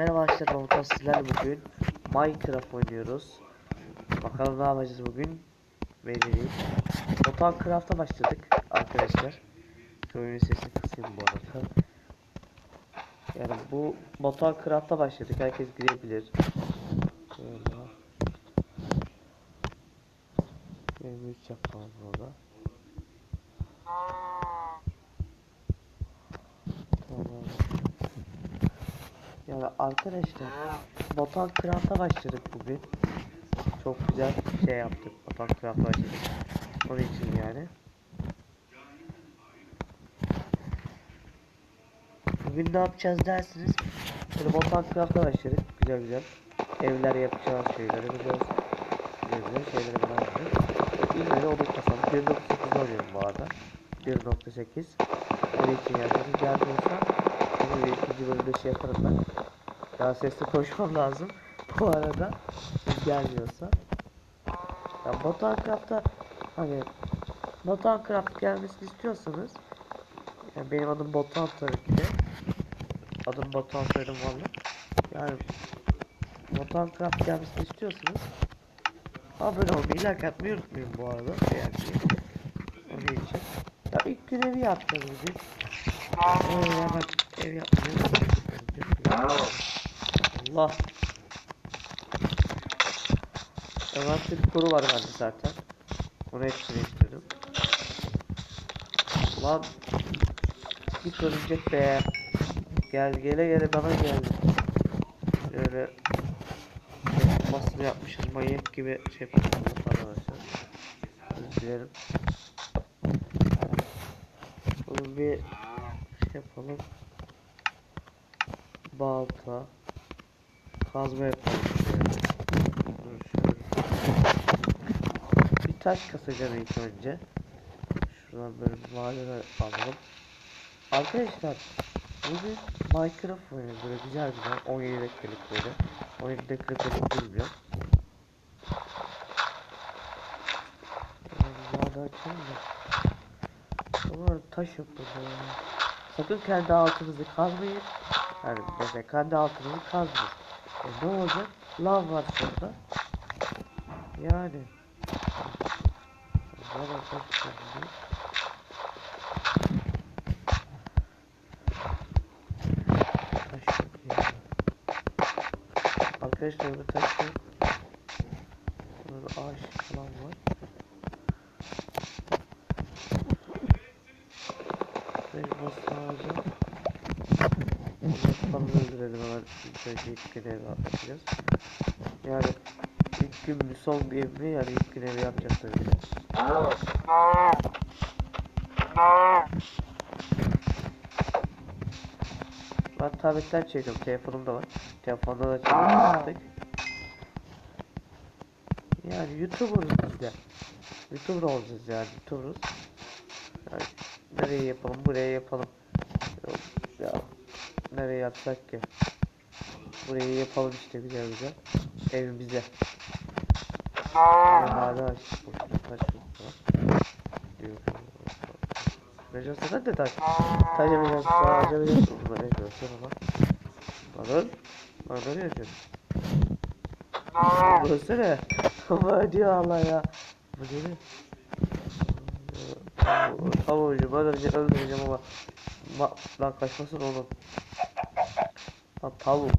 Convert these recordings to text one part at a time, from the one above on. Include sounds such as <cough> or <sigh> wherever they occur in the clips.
Merhaba arkadaşlar sizlerle bugün Minecraft oynuyoruz. Bakalım ne yapacağız bugün. Belli değil. Total Craft'a başladık arkadaşlar. Şu oyunun sesini kısayım bu arada. Yani bu Motor Craft'a başladık. Herkes girebilir. Şöyle. 23 yapalım burada. Tamam. Yani arkadaşlar Botan Craft'a başladık bugün. Çok güzel şey yaptık. Botan Craft'a başladık. Onun için yani. Bugün ne yapacağız dersiniz. Böyle Botan Craft'a başladık. Güzel güzel. Evler yapacağız şeyleri biliyoruz. Güzel güzel şeyleri yapıyoruz. İlk önce onu kasalım. 1.8 oynuyorum bu arada. 1.8 Onun için yani rüzgar olsa bir ikinci bölümde şey yaparım ben. Daha sesli koşmam lazım. <laughs> Bu arada gelmiyorsa. Ya Batuhan Craft'ta hani Batuhan gelmesini istiyorsanız yani benim adım Batuhan tabii ki de. Adım Batuhan soyadım valla. Yani Batuhan Craft gelmesini istiyorsanız abone olmayı, like atmayı unutmayın bu arada. Yani onun için. Ya ilk gün evi yapacağız bugün. Ee, hemen ev yapacağız. Allah. Envanteri koru var bende zaten. Onu hepsini istedim. Lan. Git örümcek be. Gel gele gele bana geldi. Böyle basını yapmışız manyak gibi şey yapmışız arkadaşlar. Özür dilerim. Bunu bir şey yapalım. Balta. Kazma yapalım. Bir taş kasacağım ilk önce. Şuradan böyle bir malzeme alalım. Arkadaşlar bugün Minecraft oynuyoruz böyle güzel güzel 17 dakikalık böyle 17 dakikalık Daha da açalım da. Bu arada taş yok burada ya. Sakın kendi altınızı kazmayın. Yani mesela kendi altınızı kazmayın. E ne olacak? Lav var şurada. Yani. Bana ya. Arkadaşlar burada taş yok. Burada ağaç falan var. Mecbur sadece Yapalım öldürelim hemen ilk önce ilk gün evi yapacağız. Yani ilk gün mü son ev mi yani ilk gün evi yapacağız tabii. Ben tabletten çekiyorum telefonumda var. Telefonda da çekiyorum. Yani YouTuber'ız biz de. YouTuber olacağız yani YouTuber'ız. Yani nereye yapalım buraya yapalım. Yok Ya nereye yapsak ki? Burayı yapalım işte güzel güzel. Evimize. Yani hala açtık. Diyor. Mecaz sen de taş. Taş yapacağız, taş yapacağız. Bunları yapıyorsun ama. Lan lan ne yapıyorsun? Görsene. Ama diyor Allah ya. Bu ne? Tamam hocam ben önce öldüreceğim ama Ma lan kaçmasın oğlum. Lan tavuk.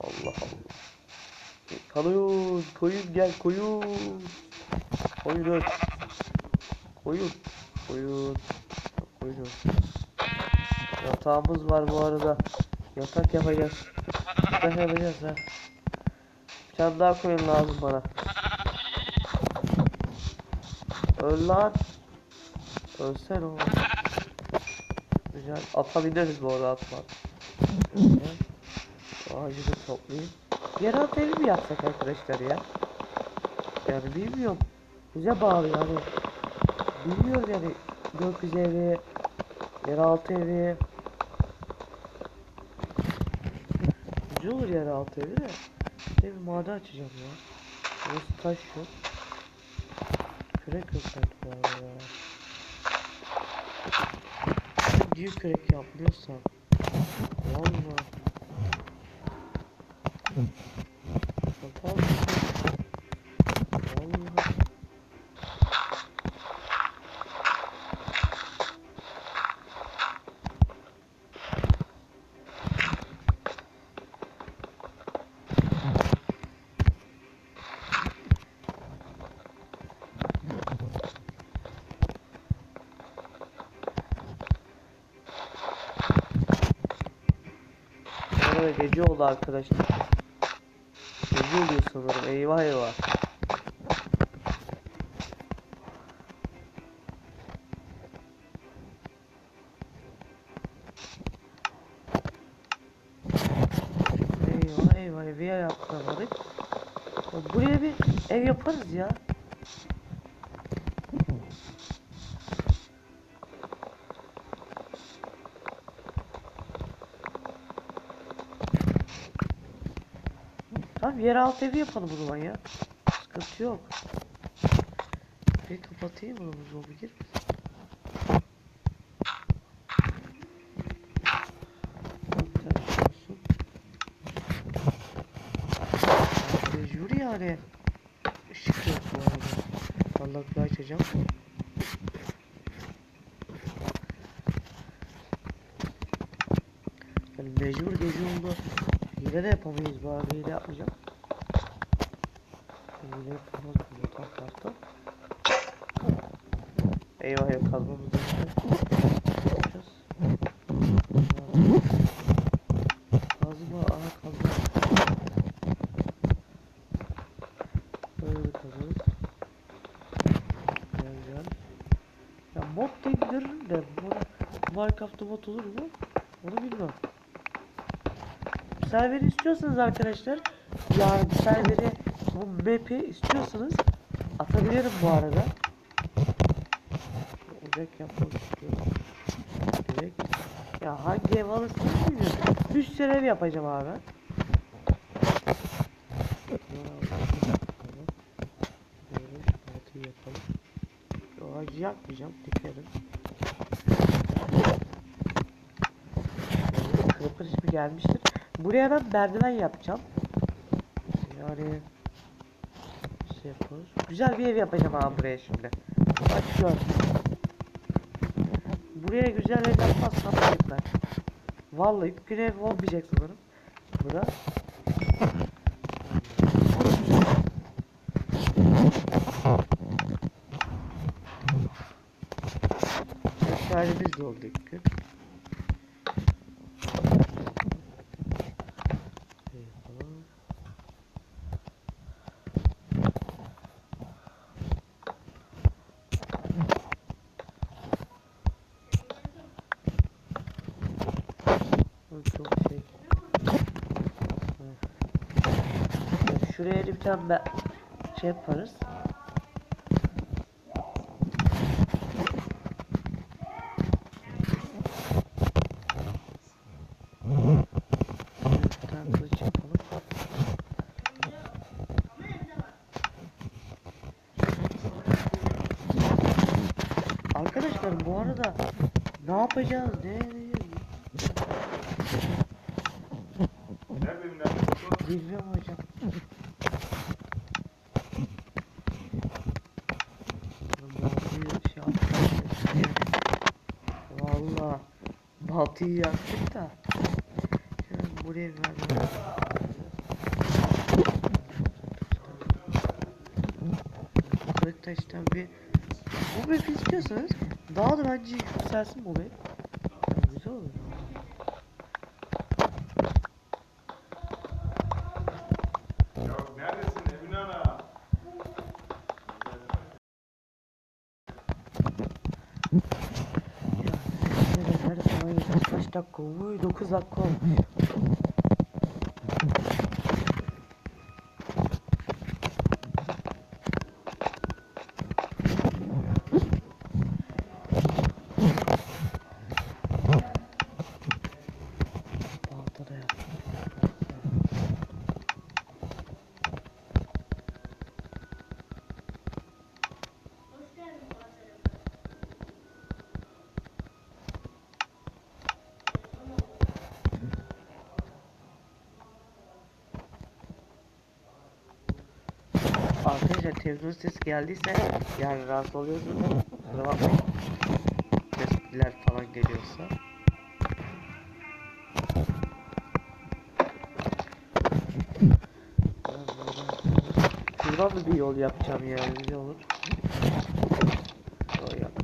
Allah Allah. Koyun, koyun gel koyun. Koyun. Koyun. Koyun. Koyun. Yatağımız var bu arada. Yatak yapacağız. Yatak yapacağız ha. Bir tane daha koyun lazım bana. Öl lan. Ölsen oğlum. Güzel. Ata bineriz bu arada atma. Ağacı da toplayayım. Yeraltı evi mi yapsak arkadaşlar ya? Yani bilmiyorum. Bize bağlı yani. Bilmiyorum yani. Gökyüzü evi. Yeraltı evi. Güzel olur yeraltı evi de. Bir maden açacağım ya. Burası taş yok. Kürek yok sanki ya. büyük yürek yapmıyorsan. Valla. Arada gece oldu arkadaşlar. Gece oluyor sanırım. Eyvah eyvah. Eyvah eyvah evi yapmadık. Buraya bir ev yaparız ya. Tamam yeraltı evi yapalım o zaman ya. Sıkıntı yok. Bir kapatayım bunu bu zombi gir. Mecbur yani. Işık yok bu arada. Vallahi bir açacağım. Yani mecbur gece oldu. Hile de yapamayız bu arada hile yapmayacağım. Hile yapamaz bu yatak kartı. Eyvah. Kazma aha kazma. Böyle. Güzel güzel. Ya mod görürüm de Minecraft'ta mod olur mu? Onu bilmiyorum. Serveri istiyorsanız arkadaşlar yani serveri bu map'i istiyorsanız atabilirim bu arada. Direkt yapmak istiyorum. Direkt. Ya hangi ev alırsınız bilmiyorum. Bir sürü ev yapacağım abi. Ağacı yakmayacağım. Dikerim. Creeper ismi gelmiştir. Buraya ben merdiven yapacağım. Yani şey yapıyoruz. Güzel bir ev yapacağım abi buraya şimdi. Başlıyorum. Buraya güzel ev yapmazsam ben. Vallahi bir ev olmayacak sanırım. Bura. Meşalemiz de oldu ilk gün. Eyvah. Bu Çok şey. Evet. Şuraya bir tane şey yaparız. Bir tane kılıç yapalım. Arkadaşlar bu arada ne yapacağız? Ne? ne- Neredeyim nerede? Bilmiyorum hocam. Baltayı şey yaptık. Valla baltayı yaktık da. Şöyle buraya ver. Kırık taştan bir bu map istiyorsanız daha da bence yükselsin bu map. Güzel olur. Ya neredesin Emine Ana? Ya nerede nerede nerede kaç dakika olmuş 9 dakika olmuş. Balta da yap. Arkadaşlar televizyon sesi geldiyse yani rahatsız oluyorsunuz. Kusura bakmayın. Sesler falan geliyorsa. Şuradan da bir yol yapacağım yani ne olur. Yol yapma.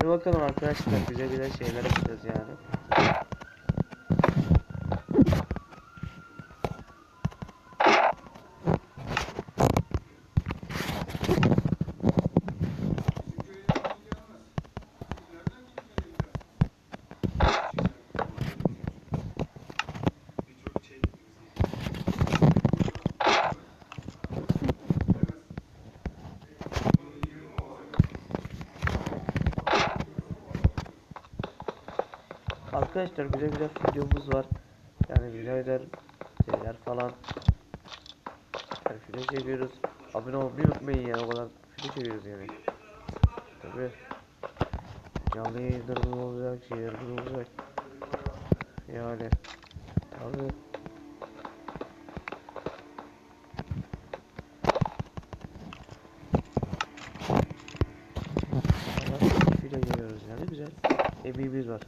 Hadi bakalım arkadaşlar güzel güzel şeyler yapacağız yani. Arkadaşlar güzel güzel videomuz var. Yani güzel şeyler falan. Yani video çekiyoruz. Abone olmayı unutmayın yani o kadar video çekiyoruz yani. Tabii. Canlı yayınlarımız olacak, şeylerimiz olacak. Yani. Ama Video geliyoruz yani güzel. Emeğimiz var.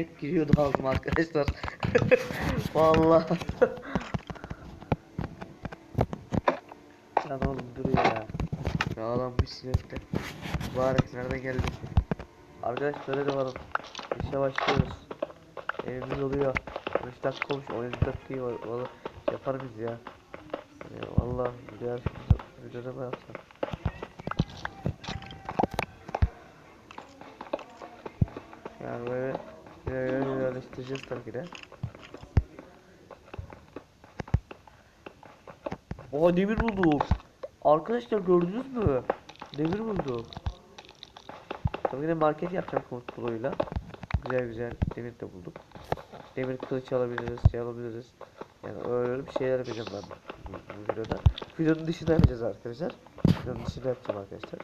Sinek giriyordu ağzıma arkadaşlar. <laughs> Vallahi. Lan oğlum dur ya. Adam bir sinekte. Mübarek nereden geldi? Arkadaşlar hadi varım. İşe başlıyoruz. Evimiz oluyor. 5 dakika olmuş 17 dakikayı. Valla yapar biz ya. ya Valla diğer videoda mı yapsam? Yani böyle böyle yerleştireceğiz tabii de. Oha demir bulduk. Arkadaşlar gördünüz mü? Demir bulduk. Tabii ki de market yapacağım komut bloğuyla. Güzel güzel demir de bulduk. Demir kılıç alabiliriz, şey alabiliriz. Yani öyle bir şeyler yapacağım ben bu, bu videoda. Videonun dışında yapacağız arkadaşlar. Videonun dışında yapacağım arkadaşlar.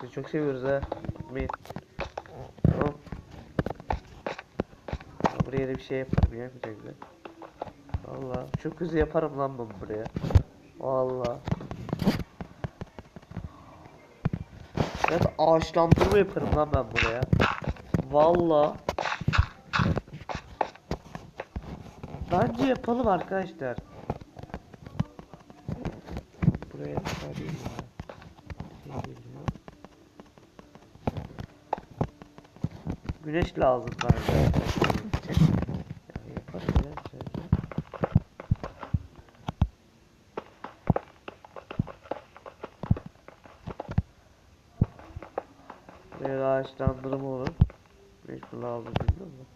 Sizi çok seviyoruz ha. Unutmayın. Tamam. Ya Buraya da bir şey yaparım ya güzel güzel. Valla çok hızlı yaparım lan ben buraya. Valla. Evet ağaçlandırma yaparım lan ben buraya. Valla. Bence yapalım arkadaşlar. Buraya sarayım. Şey. Güneş lazım bence. güçlendirme olur. Mecbur lazım bilmiyor musun?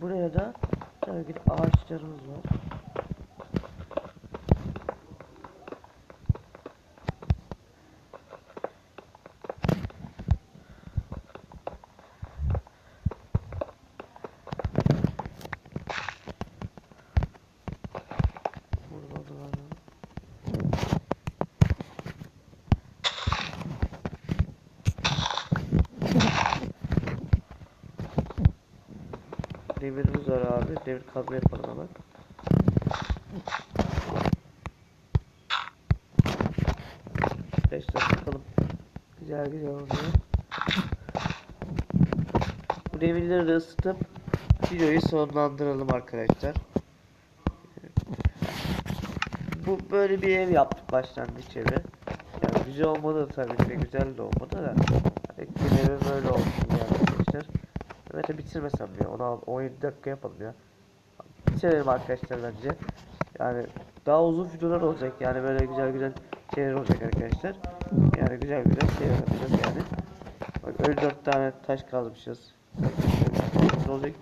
buraya da sevgili ağaçlarımız var. Demirimiz var abi. Demir kazma yapalım hemen. Dakika bakalım. Güzel güzel oluyor. Bu demirleri de ısıtıp videoyu sonlandıralım arkadaşlar. Bu böyle bir ev yaptık başlangıç evi. Yani güzel olmadı tabii ki güzel de olmadı da. Hani bir evi böyle olsun yani Evet bitirmesem ya. Onu al- 17 dakika yapalım ya. Bitirelim arkadaşlar bence. Yani daha uzun videolar olacak yani böyle güzel güzel şeyler olacak arkadaşlar. Yani güzel güzel şeyler yapacağız yani. Bak öyle 4 tane taş kazmışız. olacak.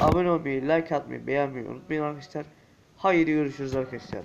Abone olmayı, like atmayı, beğenmeyi unutmayın arkadaşlar. Haydi görüşürüz arkadaşlar.